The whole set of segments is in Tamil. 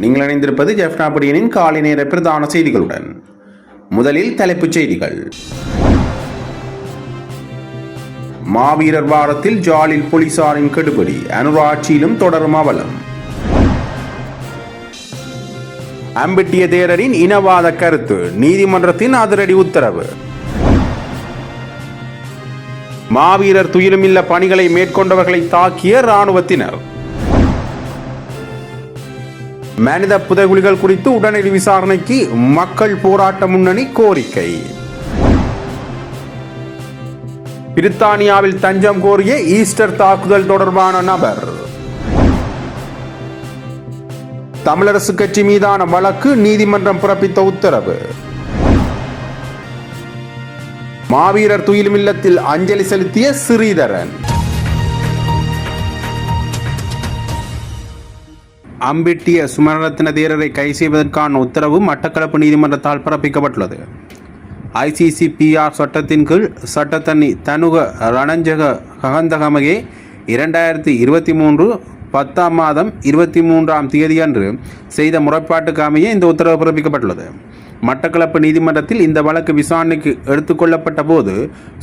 நீங்கள் இணைந்திருப்பது ஜெஃப்னாபடியனின் காலை நேர பிரதான செய்திகளுடன். முதலில் தலைப்புச் செய்திகள். மாவீரர் வாரத்தில் ஜாலில் போலீசாரின் கெடுபிடி அனுராட்சியிலும் தொடரும் அவலம். அம்பிட்டிய தேரரின் இனவாத கருத்து நீதிமன்றத்தின் அதிரடி உத்தரவு. மாவீரர் துயிலுமில்ல பணிகளை மேற்கொண்டவர்களை தாக்கிய இராணுவத்தினர். மனித புதைகுலிகள் குறித்து உடனடி விசாரணைக்கு மக்கள் போராட்ட முன்னணி கோரிக்கை. பிரித்தானியாவில் தஞ்சம் கோரிய ஈஸ்டர் தாக்குதல் தொடர்பான நபர். தமிழரசு கட்சி மீதான வழக்கு நீதிமன்றம் பிறப்பித்த உத்தரவு. மாவீரர் துயிலுமில்லத்தில் அஞ்சலி செலுத்திய ஸ்ரீதரன் அம்பிட்டிய சுமரரத்ன தேரரை கைது செய்வதற்கான உத்தரவு மட்டக்களப்பு நீதிமன்றத்தால் பிறப்பிக்கப்பட்டுள்ளது. ஐசிசிபிஆர் சட்டத்தின் கீழ் சட்டத்தண்ணி தனுக ரணஞ்சக ககந்தகமகே இரண்டாயிரத்தி இருபத்தி மூன்று பத்தாம் மாதம் இருபத்தி மூன்றாம் தேதியன்று செய்த முறைப்பாட்டுக்கு அமைய இந்த உத்தரவு பிறப்பிக்கப்பட்டுள்ளது. மட்டக்களப்பு நீதிமன்றத்தில் இந்த வழக்கு விசாரணைக்கு எடுத்துக்கொள்ளப்பட்ட போது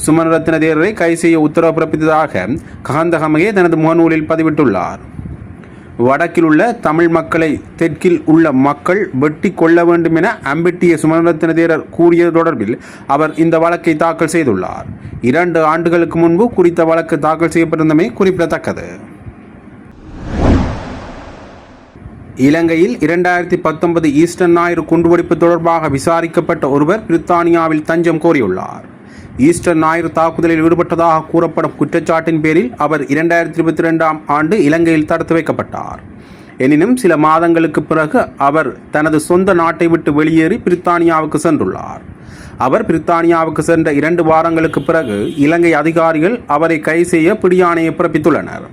சுமனரத்ன தேரரை கைது செய்ய உத்தரவு பிறப்பித்ததாக ககந்தகமகே தனது முகநூலில் பதிவிட்டுள்ளார். வடக்கில் உள்ள தமிழ் மக்களை தெற்கில் உள்ள மக்கள் வெட்டி கொள்ள வேண்டும் என அம்பிட்டிய சுமரத்தின தேரர் கூறியது தொடர்பில் அவர் இந்த வழக்கை தாக்கல் செய்துள்ளார். இரண்டு ஆண்டுகளுக்கு முன்பு குறித்த வழக்கு தாக்கல் செய்யப்பட்டிருந்தமை குறிப்பிடத்தக்கது. இலங்கையில் இரண்டாயிரத்தி பத்தொன்பது ஈஸ்டர் ஞாயிறு குண்டுவெடிப்பு தொடர்பாக விசாரிக்கப்பட்ட ஒருவர் பிரித்தானியாவில் தஞ்சம் கோரியுள்ளார். ஈஸ்டர் ஞாயிறு தாக்குதலில் ஈடுபட்டதாக கூறப்படும் குற்றச்சாட்டின் பேரில் அவர் இரண்டாயிரத்தி இருபத்தி ரெண்டாம் ஆண்டு இலங்கையில் தடுத்து வைக்கப்பட்டார். எனினும் சில மாதங்களுக்கு பிறகு அவர் தனது சொந்த நாட்டை விட்டு வெளியேறி பிரித்தானியாவுக்கு சென்றுள்ளார். அவர் பிரித்தானியாவுக்கு சென்ற இரண்டு வாரங்களுக்கு பிறகு இலங்கை அதிகாரிகள் அவரை கை செய்ய பிடியாணையை பிறப்பித்துள்ளனர்.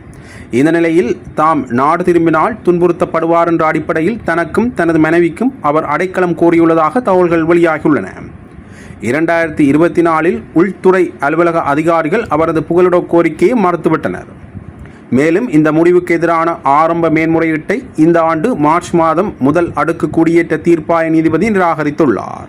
இந்த நிலையில் தாம் நாடு திரும்பினால் துன்புறுத்தப்படுவார் என்ற அடிப்படையில் தனக்கும் தனது மனைவிக்கும் அவர் அடைக்கலம் கோரியுள்ளதாக தகவல்கள் வெளியாகியுள்ளன. இரண்டாயிரத்தி இருபத்தி நாலில் உள்துறை அலுவலக அதிகாரிகள் அவரது புகலிட கோரிக்கையை மறுத்துவிட்டனர். மேலும் இந்த முடிவுக்கு எதிரான ஆரம்ப மேன்முறையீட்டை இந்த ஆண்டு மார்ச் மாதம் முதல் அடுக்கு குடியேற்ற தீர்ப்பாய நீதிபதி நிராகரித்துள்ளார்.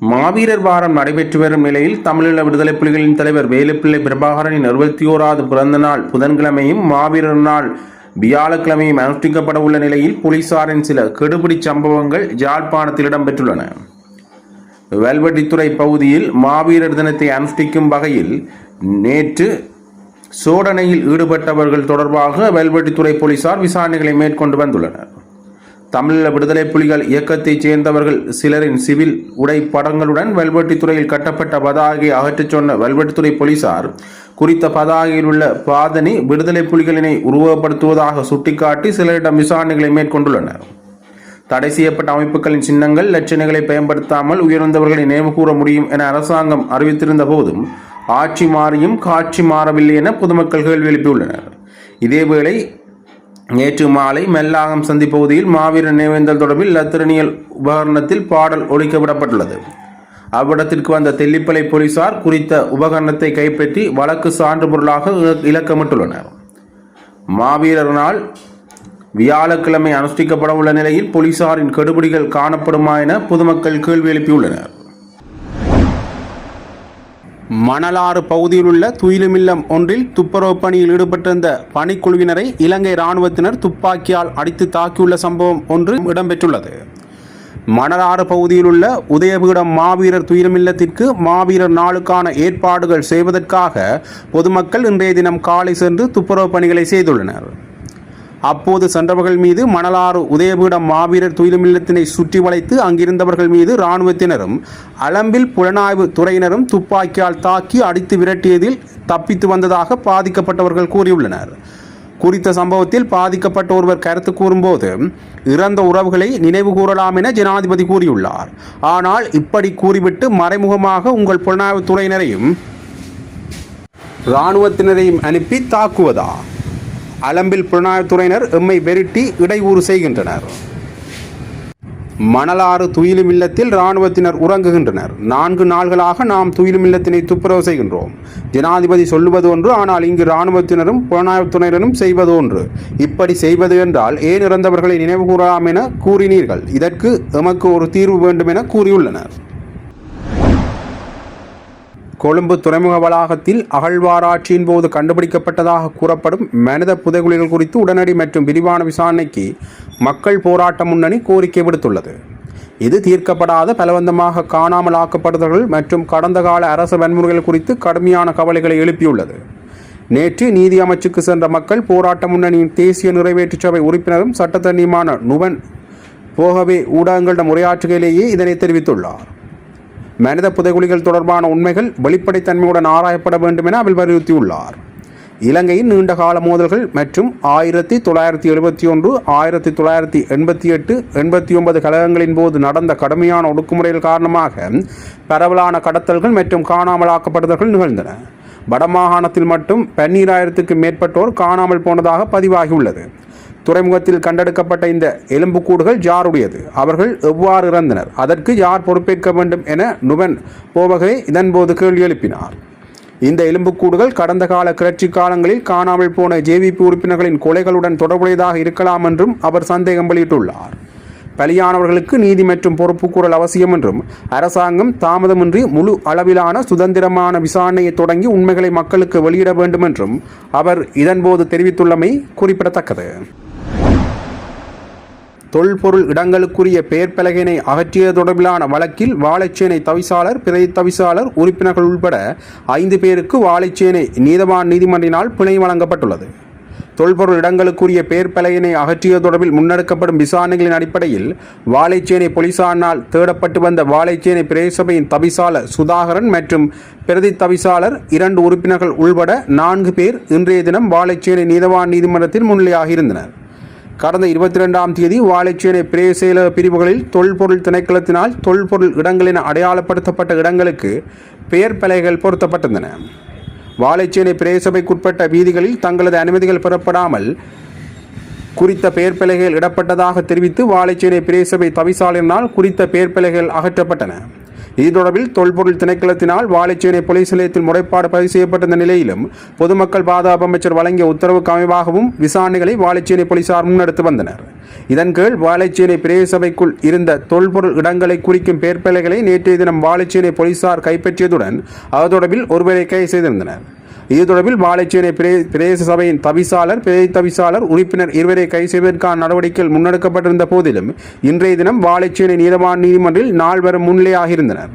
மாவீரர் வாரம் நடைபெற்று வரும் நிலையில் தமிழீழ விடுதலை புலிகளின் தலைவர் வேலுப்பிள்ளை பிரபாகரனின் அறுபத்தி ஓராவது பிறந்த நாள் புதன்கிழமையும் மாவீரர் நாள் வியாழக்கிழமையும் அனுஷ்டிக்கப்பட உள்ள நிலையில் போலீசாரின் சில கெடுபிடி சம்பவங்கள் யாழ்ப்பாணத்தில் இடம்பெற்றுள்ளன. வெல்வெட்டித்துறை பகுதியில் மாவீரர் தினத்தை அனுஷ்டிக்கும் வகையில் நேற்று சோதனையில் ஈடுபட்டவர்கள் தொடர்பாக வெல்வெட்டித்துறை போலீசார் விசாரணைகளை மேற்கொண்டு வந்துள்ளனர். தமிழீழ விடுதலை புலிகள் இயக்கத்தைச் சேர்ந்தவர்கள் சிலரின் சிவில் உடை படங்களுடன் வெல்வெட்டித்துறையில் கட்டப்பட்ட பதாகை அகற்றச் சொன்ன வெல்வெட்டித்துறை போலீசார் குறித்த பதாகையில் உள்ள பாதனி விடுதலை புலிகளினை உருவப்படுத்துவதாக சுட்டிக்காட்டி சிலரிடம் விசாரணைகளை மேற்கொண்டுள்ளனர். தடை செய்யப்பட்ட அமைப்புகளின் சின்னங்கள் லட்சணைகளை பயன்படுத்தாமல் உயர்ந்தவர்களை நினைவுகூற முடியும் என அரசாங்கம் அறிவித்திருந்த போதும் ஆட்சி மாறியும் காட்சி மாறவில்லை என பொதுமக்கள் கேள்வி எழுப்பியுள்ளனர். இதேவேளை நேற்று மாலை மெல்லாகம் சந்தி பகுதியில் மாவீரர் நினைவேந்தல் தொடர்பில் லத்திரனியல் உபகரணத்தில் பாடல் ஒழிக்கப்படப்பட்டுள்ளது அவ்விடத்திற்கு வந்த தெல்லிப்பளை போலீசார் குறித்த உபகரணத்தை கைப்பற்றி வழக்கு சான்று பொருளாக இலக்கமிட்டுள்ளனர் மாவீரர் நாள் வியாழக்கிழமை அனுஷ்டிக்கப்பட உள்ள நிலையில் போலீசாரின் கெடுபிடிகள் காணப்படுமா என பொதுமக்கள் கேள்வி எழுப்பியுள்ளனர். மணலாறு பகுதியில் உள்ள துயிலுமில்லம் ஒன்றில் துப்புரவு பணியில் ஈடுபட்டிருந்த பணிக்குழுவினரை இலங்கை இராணுவத்தினர் துப்பாக்கியால் அடித்து தாக்கியுள்ள சம்பவம் ஒன்று இடம்பெற்றுள்ளது. மணலாறு பகுதியில் உள்ள உதயபீடம் மாவீரர் துயிலுமில்லத்திற்கு மாவீரர் நாளுக்கான ஏற்பாடுகள் செய்வதற்காக பொதுமக்கள் இன்றைய தினம் காலை சென்று துப்புரவு பணிகளை செய்துள்ளனர். அப்போது சென்றவர்கள் மீது மணலாறு உதயபீடம் மாவீரர் துயிலுமில்லத்தினை சுற்றி வளைத்து அங்கிருந்தவர்கள் மீது இராணுவத்தினரும் அளம்பில் புலனாய்வு துறையினரும் துப்பாக்கியால் தாக்கி அடித்து விரட்டியதில் தப்பித்து வந்ததாக பாதிக்கப்பட்டவர்கள் கூறியுள்ளனர். குறித்த சம்பவத்தில் பாதிக்கப்பட்ட ஒருவர் கருத்து கூறும்போது இறந்த உறவுகளை நினைவு கூறலாம் என ஜனாதிபதி கூறியுள்ளார். ஆனால் இப்படி கூறிவிட்டு மறைமுகமாக உங்கள் புலனாய்வுத்துறையினரையும் இராணுவத்தினரையும் அனுப்பி தாக்குவதா? அலம்பில் புலனாய்வுத்துறையினர் எம்மை வெருட்டி இடையூறு செய்கின்றனர். மணலாறு துயிலும் இல்லத்தில் இராணுவத்தினர் உறங்குகின்றனர். நான்கு நாள்களாக நாம் துயிலும் இல்லத்தினை துப்புரவு செய்கின்றோம். ஜனாதிபதி சொல்லுவது ஒன்று ஆனால் இங்கு இராணுவத்தினரும் புலனாய்வுத்துறையினரும் செய்வது ஒன்று. இப்படி செய்வது என்றால் ஏன் இறந்தவர்களை நினைவு கூறலாம் என கூறினீர்கள்? இதற்கு எமக்கு ஒரு தீர்வு வேண்டும் என கூறியுள்ளனர். கொழும்பு துறைமுக வளாகத்தில் அகழ்வாராய்ச்சியின் போது கண்டுபிடிக்கப்பட்டதாக கூறப்படும் மனித புதைகுழிகள் குறித்து உடனடி மற்றும் விரிவான விசாரணைக்கு மக்கள் போராட்ட முன்னணி கோரிக்கை விடுத்துள்ளது. இது தீர்க்கப்படாத பலவந்தமாக காணாமல் ஆக்கப்படுதல்கள் மற்றும் கடந்த கால அரசு வன்முறைகள் குறித்து கடுமையான கவலைகளை எழுப்பியுள்ளது. நேற்று நீதி அமைச்சுக்கு சென்ற மக்கள் போராட்ட முன்னணியின் தேசிய நிறைவேற்று சபை உறுப்பினரும் சட்டத்தண்ணியுமான நுவன் போகவே ஊடகங்களிடம் உரையாற்றுகையிலேயே இதனை தெரிவித்துள்ளார். மனித புதைகுழிகள் தொடர்பான உண்மைகள் வெளிப்படைத்தன்மையுடன் ஆராயப்பட வேண்டும் என அவர் வலியுறுத்தியுள்ளார். இலங்கையின் நீண்டகால மோதல்கள் மற்றும் ஆயிரத்தி தொள்ளாயிரத்தி எழுபத்தி ஒன்று ஆயிரத்தி தொள்ளாயிரத்தி எண்பத்தி எட்டு எண்பத்தி ஒன்பது கழகங்களின் போது நடந்த கடுமையான ஒடுக்குமுறைகள் காரணமாக பரவலான கடத்தல்கள் மற்றும் காணாமலாக்கப்படுதல்கள் நிகழ்ந்தன. வடமாகாணத்தில் மட்டும் பன்னீராயிரத்துக்கு மேற்பட்டோர் காணாமல் போனதாக பதிவாகியுள்ளது. துறைமுகத்தில் கண்டெடுக்கப்பட்ட இந்த எலும்புக்கூடுகள் யாருடையது? அவர்கள் எவ்வாறு இறந்தனர்? அதற்கு யார் பொறுப்பேற்க வேண்டும் என நுவன் போவகை இதன்போது கேள்வி எழுப்பினார். இந்த எலும்புக்கூடுகள் கடந்த கால கிளர்ச்சி காலங்களில் காணாமல் போன ஜேவிபி உறுப்பினர்களின் கொலைகளுடன் தொடர்புடையதாக இருக்கலாம் என்றும் அவர் சந்தேகம் வெளியிட்டுள்ளார். பலியானவர்களுக்கு நீதி மற்றும் பொறுப்புக்கூறல் அவசியம் என்றும் அரசாங்கம் தாமதமின்றி முழு அளவிலான சுதந்திரமான விசாரணையை தொடங்கி உண்மைகளை மக்களுக்கு வெளியிட வேண்டும் என்றும் அவர் இதன்போது தெரிவித்துள்ளமை குறிப்பிடத்தக்கது. தொல்பொருள் இடங்களுக்குரிய பெயர் பலகையினை அகற்றியது தொடர்பிலான வழக்கில் வாழைச்சேனை தவிசாளர் பிறை தவிசாளர் உறுப்பினர்கள் உள்பட ஐந்து பேருக்கு வாழைச்சேனை நீதவான் நீதிமன்றினால் பிணை வழங்கப்பட்டுள்ளது. தொல்பொருள் இடங்களுக்குரிய பெயர் பலகையினை அகற்றியது தொடர்பில் முன்னெடுக்கப்படும் விசாரணைகளின் அடிப்படையில் வாழைச்சேனை போலீசாரினால் தேடப்பட்டு வந்த வாழைச்சேனை பிரதேசபையின் தவிசாளர் சுதாகரன் மற்றும் பிரதி தவிசாளர் இரண்டு உறுப்பினர்கள் உள்பட நான்கு பேர் இன்றைய தினம் வாழைச்சேனை நீதவான் நீதிமன்றத்தில் முன்னிலையாகியிருந்தனர் கடந்த இருபத்தி ரெண்டாம் தேதி வாழைச்சேனை பிரேசேல பிரிவுகளில் தொல்பொருள் திணைக்களத்தினால் தொல்பொருள் இடங்கள் என அடையாளப்படுத்தப்பட்ட இடங்களுக்கு பெயர் பலகைகள் பொருத்தப்பட்டிருந்தன. வாழைச்சேனை பிரேசபைக்குட்பட்ட வீதிகளில் தங்களது அனுமதிகள் பெறப்படாமல் குறித்த பெயர் பலகைகள் இடப்பட்டதாக தெரிவித்து வாழைச்சேனை பிரேசபை தவிசாளரினால் குறித்த பெயர் பலகைகள் அகற்றப்பட்டன. இது தொடர்பில் தொல்பொருள் திணைக்களத்தினால் வாழைச்சேனை போலீஸ் நிலையத்தில் முறைப்பாடு பதிவு செய்யப்பட்டிருந்த நிலையிலும் பொதுமக்கள் பாதுகாப்பு அமைச்சர் வழங்கிய உத்தரவுக்கு அமைவாகவும் விசாரணைகளை வாழைச்சேனை போலீசார் முன்னெடுத்து வந்தனர். இதன் கீழ் வாழைச்சேனை பிரேசபைக்குள் இருந்த தொல்பொருள் இடங்களை குறிக்கும் பேர்பலைகளை நேற்றைய தினம் வாழைச்சேனை போலீசார் கைப்பற்றியதுடன் அது தொடர்பில் ஒருவரை கைது செய்திருந்தனர். இது தொடர்பில் வாழைச்சேனை பிரே- பிரதேச சபையின் தவிசாளர் பிரதி தவிசாளர் உறுப்பினர் இருவரை கை செய்வதற்கான நடவடிக்கைகள் முன்னெடுக்கப்பட்டிருந்த போதிலும் இன்றைய தினம் வாழைச்சேனை நீதவான் நீதிமன்றில் நால்வரும் முன்னிலையாகியிருந்தனர்.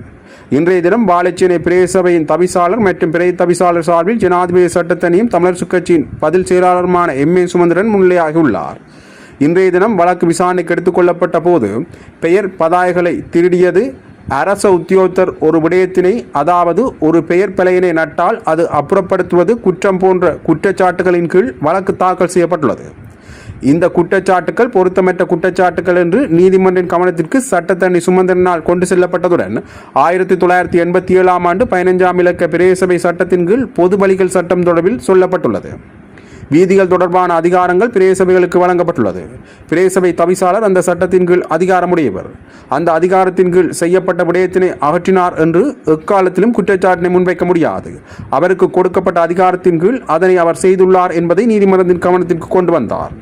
இன்றைய தினம் வாழைச்சேனை பிரதேச சபையின் தவிசாளர் மற்றும் பிரதி தவிசாளர் சார்பில் ஜனாதிபதி சட்டத்தனியும் தமிழரசுக் கட்சியின் பதில் செயலாளருமான எம். ஏ. சுமந்திரன் முன்னிலையாகியுள்ளார். இன்றைய தினம் வழக்கு விசாரணைக்கு எடுத்துக்கொள்ளப்பட்ட போது பெயர் பதாயகளை திருடியது அரச உத்தியோகத்தர் ஒரு விடயத்தினை அதாவது ஒரு பெயர் பிழையினை நட்டால் அது அப்புறப்படுத்துவது குற்றம் போன்ற குற்றச்சாட்டுகளின் கீழ் வழக்கு தாக்கல் செய்யப்பட்டுள்ளது. இந்த குற்றச்சாட்டுகள் பொருத்தமற்ற குற்றச்சாட்டுகள் என்று நீதிமன்றின் கவனத்திற்கு சட்டத்தண்ணி சுமந்திரனால் கொண்டு செல்லப்பட்டதுடன் ஆயிரத்தி தொள்ளாயிரத்தி எண்பத்தி ஏழாம் ஆண்டு பதினைஞ்சாம் இலக்க பிரதேசபை சட்டத்தின் கீழ் பொது வழிகள் சட்டம் தொடர்பில் சொல்லப்பட்டுள்ளது. வீதிகள் தொடர்பான அதிகாரங்கள் பிரேசபைகளுக்கு வழங்கப்பட்டுள்ளது. பிரேசபை தவிசாளர் அந்த சட்டத்தின் கீழ் அதிகாரமுடையவர். அந்த அதிகாரத்தின் கீழ் செய்யப்பட்ட விடயத்தினை அகற்றினார் என்று எக்காலத்திலும் குற்றச்சாட்டினை முன்வைக்க முடியாது. அவருக்கு கொடுக்கப்பட்ட அதிகாரத்தின் கீழ் அதனை அவர் செய்துள்ளார் என்பதை நீதிமன்றத்தின் கவனத்திற்கு கொண்டு வந்தார்.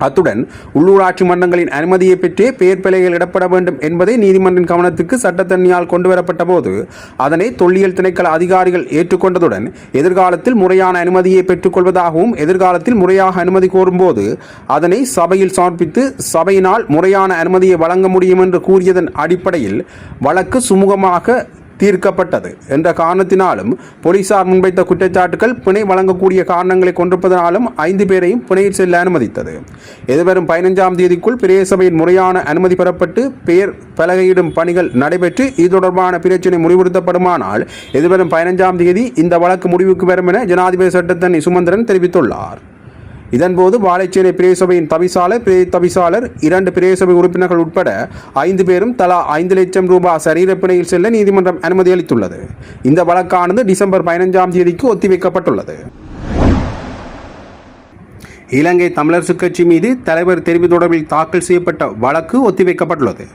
அத்துடன் உள்ளூராட்சி மன்றங்களின் அனுமதியை பெற்றே பெயர் பிழைகள் இடப்பட வேண்டும் என்பதை நீதிமன்றின் கவனத்துக்கு சட்டத்தன்மையால் கொண்டு வரப்பட்ட போது அதனை தொல்லியல் திணைக்கள அதிகாரிகள் ஏற்றுக்கொண்டதுடன் எதிர்காலத்தில் முறையான அனுமதியை பெற்றுக்கொள்வதாகவும் எதிர்காலத்தில் முறையாக அனுமதி கோரும்போது அதனை சபையில் சமர்ப்பித்து சபையினால் முறையான அனுமதியை வழங்க முடியும் என்று கூறியதன் அடிப்படையில் வழக்கு சுமூகமாக தீர்க்கப்பட்டது. என்ற காரணத்தினாலும் போலீசார் முன்வைத்த குற்றச்சாட்டுகள் பிணை வழங்கக்கூடிய காரணங்களை கொண்டிருப்பதனாலும் ஐந்து பேரையும் பிணையில் செல்ல அனுமதித்தது. எதிர்வரும் பதினைஞ்சாம் தேதிக்குள் பிரதேசபையின் முறையான அனுமதி பெறப்பட்டு பெயர் பலகையிடும் பணிகள் நடைபெற்று இது தொடர்பான பிரச்சினை முடிவுறுத்தப்படுமானால் எதிர்வரும் பதினைஞ்சாம் தேதி இந்த வழக்கு முடிவுக்கு வரும் என ஜனாதிபதி சட்டத்தன் சுமந்திரன் தெரிவித்துள்ளார். இதன்போது வாழைச்சேனை பிரதேசபையின் தவிசாளர் பிரதி தவிசாளர் இரண்டு பிரதேசபை உறுப்பினர்கள் உட்பட ஐந்து பேரும் தலா ஐந்து லட்சம் ரூபாய் சரீரப்பிணையில் செல்ல நீதிமன்றம் அனுமதி அளித்துள்ளது. இந்த வழக்கானது டிசம்பர் பதினைஞ்சாம் தேதிக்கு ஒத்திவைக்கப்பட்டுள்ளது. இலங்கை தமிழரசு கட்சி மீது தலைவர் தெரிவு தொடர்பில் தாக்கல் செய்யப்பட்ட வழக்கு ஒத்திவைக்கப்பட்டுள்ளது.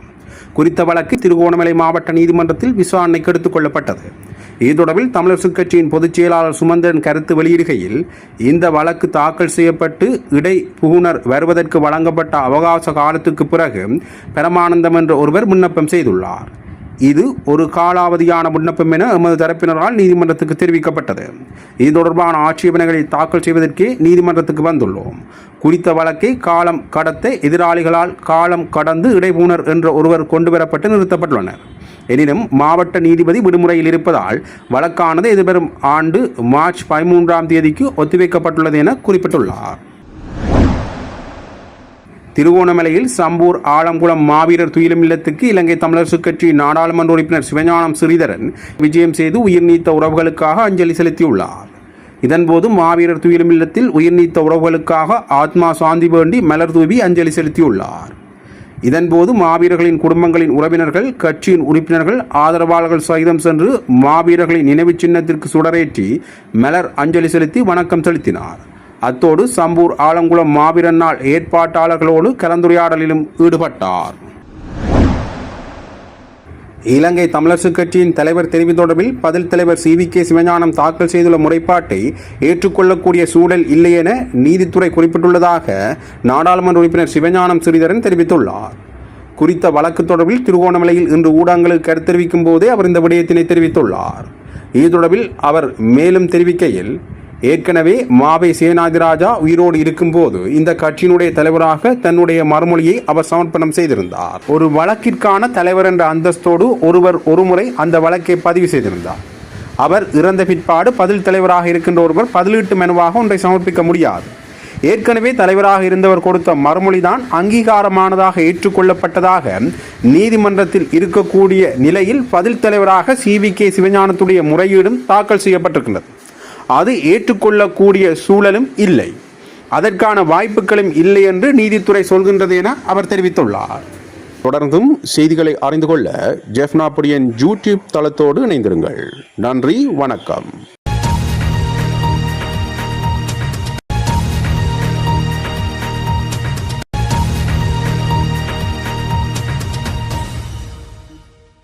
குறித்த வழக்கு திருகோணமலை மாவட்ட நீதிமன்றத்தில் விசாரணைக்கு எடுத்துக் கொள்ளப்பட்டது. இது தொடர்பில் தமிழரசுக் கட்சியின் பொதுச் செயலாளர் சுமந்திரன் கருத்து வெளியிடுகையில் இந்த வழக்கு தாக்கல் செய்யப்பட்டு இடை புகுனர் வருவதற்கு வழங்கப்பட்ட அவகாச காலத்துக்கு பிறகு பரமானந்தம் என்ற ஒருவர் விண்ணப்பம் செய்துள்ளார். இது ஒரு காலாவதியான விண்ணப்பம் என எமது தரப்பினரால் நீதிமன்றத்துக்கு தெரிவிக்கப்பட்டது. இது தொடர்பான ஆட்சேபனைகளை தாக்கல் செய்வதற்கே நீதிமன்றத்துக்கு வந்துள்ளோம். குறித்த வழக்கை காலம் கடத்த எதிராளிகளால் காலம் கடந்து இடைபூணர் என்ற ஒருவர் கொண்டுவரப்பட்டு நிறுத்தப்பட்டுள்ளனர். எனினும் மாவட்ட நீதிபதி விடுமுறையில் இருப்பதால் வழக்கானது எதிர்வரும் ஆண்டு மார்ச் பதிமூன்றாம் தேதிக்கு ஒத்திவைக்கப்பட்டுள்ளது என குறிப்பிட்டுள்ளார். திருகோணமலையில் சம்பூர் ஆலங்குளம் மாவீரர் துயிலும் இல்லத்துக்கு இலங்கை தமிழர் கட்சி நாடாளுமன்ற உறுப்பினர் சிவஞானம் ஸ்ரீதரன் விஜயம் செய்து உயிர் நீத்த உறவுகளுக்காக அஞ்சலி செலுத்தியுள்ளார். இதன்போது மாவீரர் துயிலும் இல்லத்தில் உயிர் நீத்த உறவுகளுக்காக ஆத்மா சாந்தி வேண்டி மலர் தூவி அஞ்சலி செலுத்தியுள்ளார். இதன்போது மாவீரர்களின் குடும்பங்களின் உறவினர்கள் கட்சியின் உறுப்பினர்கள் ஆதரவாளர்கள் சகிதம் சென்று மாவீரர்களின் நினைவுச் சின்னத்திற்கு சுடரேற்றி மலர் அஞ்சலி செலுத்தி வணக்கம் செலுத்தினார். அத்தோடு சம்பூர் ஆலங்குளம் மாவீரன் நாள் ஏற்பாட்டாளர்களோடு கலந்துரையாடலிலும் ஈடுபட்டார். இலங்கை தமிழரசுக் கட்சியின் தலைவர் தெரிவு தொடர்பில் பதில் தலைவர் சி வி கே சிவஞானம் தாக்கல் செய்துள்ள முறைப்பாட்டை ஏற்றுக்கொள்ளக்கூடிய சூழல் இல்லை என நீதித்துறை குறிப்பிட்டுள்ளதாக நாடாளுமன்ற உறுப்பினர் சிவஞானம் ஸ்ரீதரன் தெரிவித்துள்ளார். குறித்த வழக்கு தொடர்பில் திருகோணமலையில் இன்று ஊடகங்களுக்கு கருத்து தெரிவிக்கும் போதே அவர் இந்த விடயத்தினை தெரிவித்துள்ளார். இது தொடர்பில் அவர் மேலும் தெரிவிக்கையில் ஏற்கனவே மாவை சேனாதிராஜா உயிரோடு இருக்கும்போது இந்த கட்சியினுடைய தலைவராக தன்னுடைய மறுமொழியை அவர் சமர்ப்பணம் செய்திருந்தார். ஒரு வழக்கிற்கான தலைவர் என்ற அந்தஸ்தோடு ஒருவர் ஒருமுறை அந்த வழக்கை பதிவு செய்திருந்தார். அவர் இறந்த பிற்பாடு பதில் தலைவராக இருக்கின்ற ஒருவர் பதிலீட்டு மெனுவாக ஒன்றை சமர்ப்பிக்க முடியாது. ஏற்கனவே தலைவராக இருந்தவர் கொடுத்த மறுமொழிதான் அங்கீகாரமானதாக ஏற்றுக்கொள்ளப்பட்டதாக நீதிமன்றத்தில் இருக்கக்கூடிய நிலையில் பதில் தலைவராக சி வி கே சிவஞானத்துடைய முறையீடும் தாக்கல் செய்யப்பட்டிருக்கின்றது. அது ஏற்றுக்கொள்ளக்கூடிய சூழலும் இல்லை. அதற்கான வாய்ப்புகளும் இல்லை என்று நீதித்துறை சொல்கின்றது என அவர் தெரிவித்துள்ளார். தொடர்ந்தும் செய்திகளை அறிந்து கொள்ள ஜெஃப்னாபுடியன் யூடியூப் தளத்தோடு இணைந்திருங்கள். நன்றி வணக்கம்.